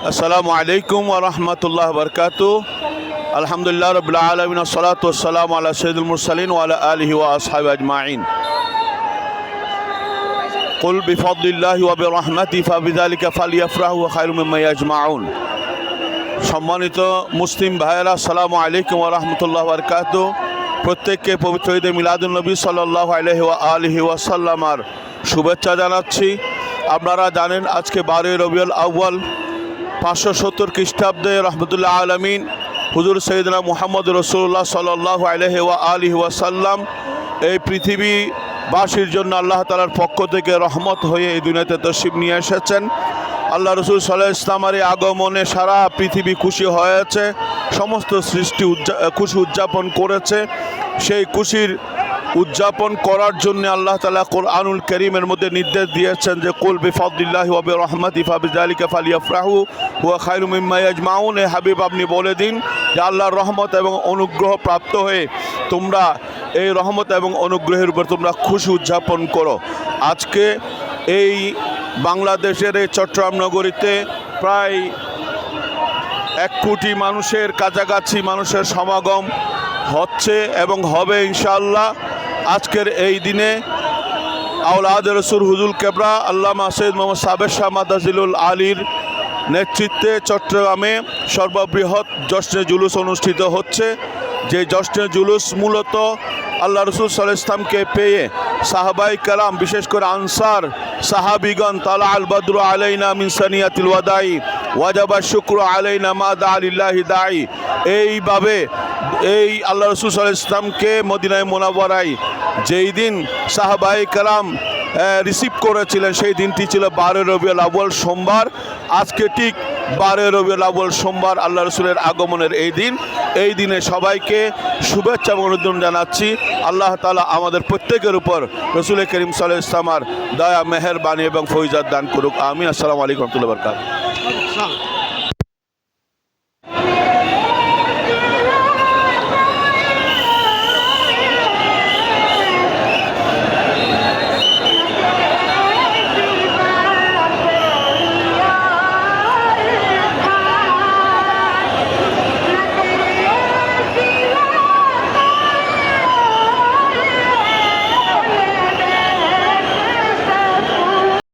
আসসালামু আলাইকুম ওরহমতুল্লাহ বরকাত আলহামদুলিল্লাহ রবিল্লা আলমিন সালাত সালাম আল্লাহ সৈদুল মুরসালিন ওয়ালা আলহি ওয়া আসহাব আজমাইন قل بفضل الله وبرحمته فبذلك فليفرحوا خير مما يجمعون সম্মানিত মুসলিম ভাইয়েরা সালামু আলাইকুম রহমতুল্লাহ বরকাত প্রত্যেককে পবিত্র ঈদে মিলাদুল নবী সাল্লাহ আলহি আলহি ওয়াসাল্লামার শুভেচ্ছা জানাচ্ছি আপনারা জানেন আজকে বারোই রবিউল আউ্য়াল পাঁচশো সত্তর খ্রিস্টাব্দে রহমতুল্লাহ আলমিন হুজুর সৈদনা মুহাম্মদ রসুল্লাহ সাল্লাহ আলহি আলহি ওয়াসাল্লাম এই পৃথিবীবাসীর জন্য আল্লাহ তালার পক্ষ থেকে রহমত হয়ে এই দুনিয়াতে তসিব নিয়ে এসেছেন। আল্লাহ রসুল সাল্লাহ ইসলামের আগমনে সারা পৃথিবী খুশি হয়েছে, সমস্ত সৃষ্টি উদযা খুশি উদযাপন করেছে। সেই খুশির উদযাপন করার জন্য আল্লাহ তালা কোরআনুল করিমের মধ্যে নির্দেশ দিয়েছেন যে, কুল বিফাদিল্লাহ ওয়াবে রহমত ইফাবিজালিকা ফালিয়াফরাহু হুয়া খাইরু মিম্মাইয়াজ মাউন এ হাবিব, আপনি বলে দিন যে, আল্লাহর রহমত এবং অনুগ্রহ প্রাপ্ত হয়ে তোমরা এই রহমত এবং অনুগ্রহের উপর তোমরা খুশি উদযাপন করো। আজকে এই বাংলাদেশের এই চট্টগ্রাম নগরীতে প্রায় এক কোটি মানুষের কাছাকাছি মানুষের সমাগম হচ্ছে এবং হবে ইনশাআল্লাহ। আজকের এই দিনে আউলাদ রসুল হুজুল কেবরা আল্লামা সৈয়দ মোহাম্মদ সাবের শাহ মাদাজিলুল আলীর নেতৃত্বে চট্টগ্রামে সর্ববৃহৎ জশ্নে জুলুস অনুষ্ঠিত হচ্ছে। যে জশ্নে জুলুস মূলত আল্লাহ রসুল সাল ইসলামকে পেয়ে সাহাবাই কালাম বিশেষ করে আনসার সাহাবিগণ, তালা আল বদরু আলাইনা মিনসানিয়াতিল ওয়াদাই, ওয়াজাবা শুক্র আলাইনা মা দা আলিল্লাহি দাই। এইভাবে এই আল্লাহ রসুল সাল ইসলামকে মদিনায় মোনাবরাই যেই দিন সাহাবাই কালাম রিসিভ করেছিলেন, সেই দিনটি ছিল বারো রবিউল আউ্য়াল সোমবার। আজকে ঠিক বারো রবিউল আউ্য়াল সোমবার আল্লাহ রসুলের আগমনের এই দিন। এই দিনে সবাইকে শুভেচ্ছা এবং জানাচ্ছি। আল্লাহ তালা আমাদের প্রত্যেকের উপর রসুল করিম সাল ইসলামার দয়া, মেহরবানি এবং ফৈজাদ দান করুক। আমি আসসালামু আলাইকুম রহমতুল্লাহ বরকাত